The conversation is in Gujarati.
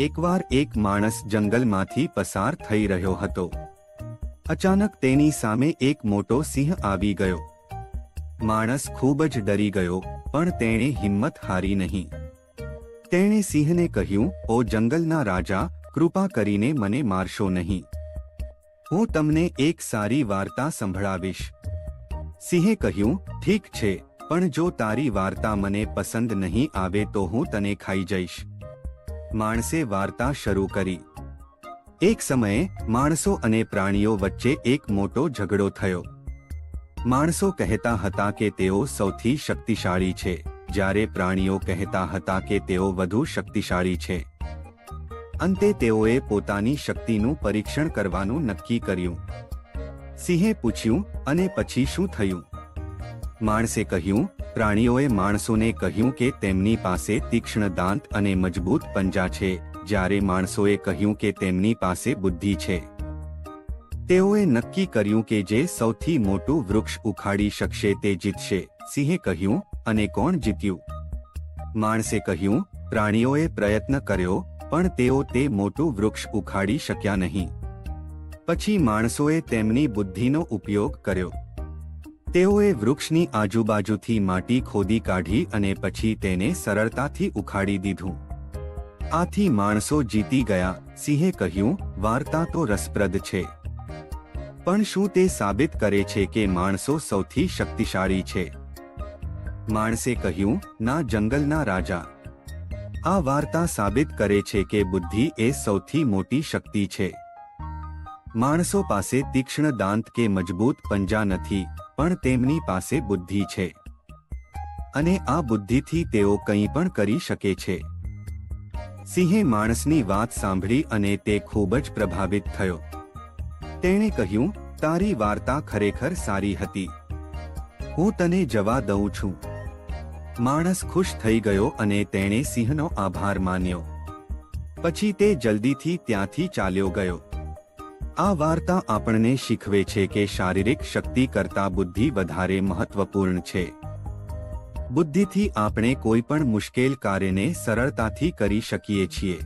એકવાર એક માણસ જંગલમાંથી પસાર થઈ રહ્યો હતો. અચાનક તેની સામે એક મોટો સિંહ આવી ગયો. માણસ ખૂબ જ ડરી ગયો, પણ તેણે હિંમત હારી નહીં. તેણે સિંહને કહ્યું, ઓ જંગલના રાજા, કૃપા કરીને મને મારશો નહીં. હું તમને એક સારી વાર્તા સંભળાવીશ. સિંહે કહ્યું, ઠીક છે, પણ જો તારી વાર્તા મને પસંદ નહીં આવે તો હું તને ખાઈ જઈશ. માણસે વાર્તા શરૂ કરી. એક સમયે માણસો અને પ્રાણીઓ વચ્ચે એક મોટો ઝઘડો થયો. માણસો કહેતા હતા કે તેઓ સૌથી શક્તિશાળી છે, જ્યારે પ્રાણીઓ કહેતા હતા કે તેઓ વધુ શક્તિશાળી છે. અંતે તેઓએ પોતાની શક્તિનું પરીક્ષણ કરવાનું નક્કી કર્યું. સિંહે પૂછ્યું, અને પછી શું થયું? માણસે કહ્યું પ્રાણીઓએ માણસોને કહ્યું કે તેમની પાસે તીક્ષ્ણ દાંત અને મજબૂત પંજા છે, જ્યારે માણસોએ કહ્યું કે તેમની પાસે બુદ્ધિ છે. તેઓએ નક્કી કર્યું કે જે સૌથી મોટું વૃક્ષ ઉખાડી શકશે તે જીતશે, સિંહે કહ્યું, અને કોણ જીત્યું? માણસે કહ્યું, પ્રાણીઓએ પ્રયત્ન કર્યો, પણ તેઓ તે મોટું વૃક્ષ ઉખાડી શક્યા નહીં. પછી માણસોએ તેમની બુદ્ધિનો ઉપયોગ કર્યો. તેઓએ વૃક્ષની આજુબાજુથી માટી ખોદી કાઢી અને પછી તેને સરળતાથી ઉખાડી દીધું. આથી માણસો જીતી ગયા, સિંહે કહ્યું, વાર્તા તો રસપ્રદ છે. પણ શું તે સાબિત કરે છે કે માણસો સૌથી શક્તિશાળી છે? માણસે કહ્યું, ના, જંગલના રાજા. આ વાર્તા સાબિત કરે છે કે બુદ્ધિ એ સૌથી મોટી શક્તિ છે. માણસો પાસે તીક્ષ્ણ દાંત કે મજબૂત પંજા નથી. પણ તેમની પાસે બુદ્ધિ છે. અને આ બુદ્ધિથી તેઓ કંઈ પણ કરી શકે છે. સિંહે માણસની વાત સાંભળી અને તે ખૂબ જ પ્રભાવિત થયો. તેણે કહ્યું, તારી વાર્તા ખરેખર સારી હતી. હું તને જવા દઉં છું. માણસ ખુશ થઈ ગયો અને તેણે સિંહનો આભાર માન્યો. પછી તે જલ્દીથી ત્યાંથી ચાલ્યો ગયો. આ વાર્તા આપણને શીખવે છે કે શારીરિક શક્તિ કરતા બુદ્ધિ વધારે મહત્વપૂર્ણ છે. બુદ્ધિથી આપણે કોઈ પણ મુશ્કેલ કાર્યને સરળતાથી કરી શકીએ છીએ.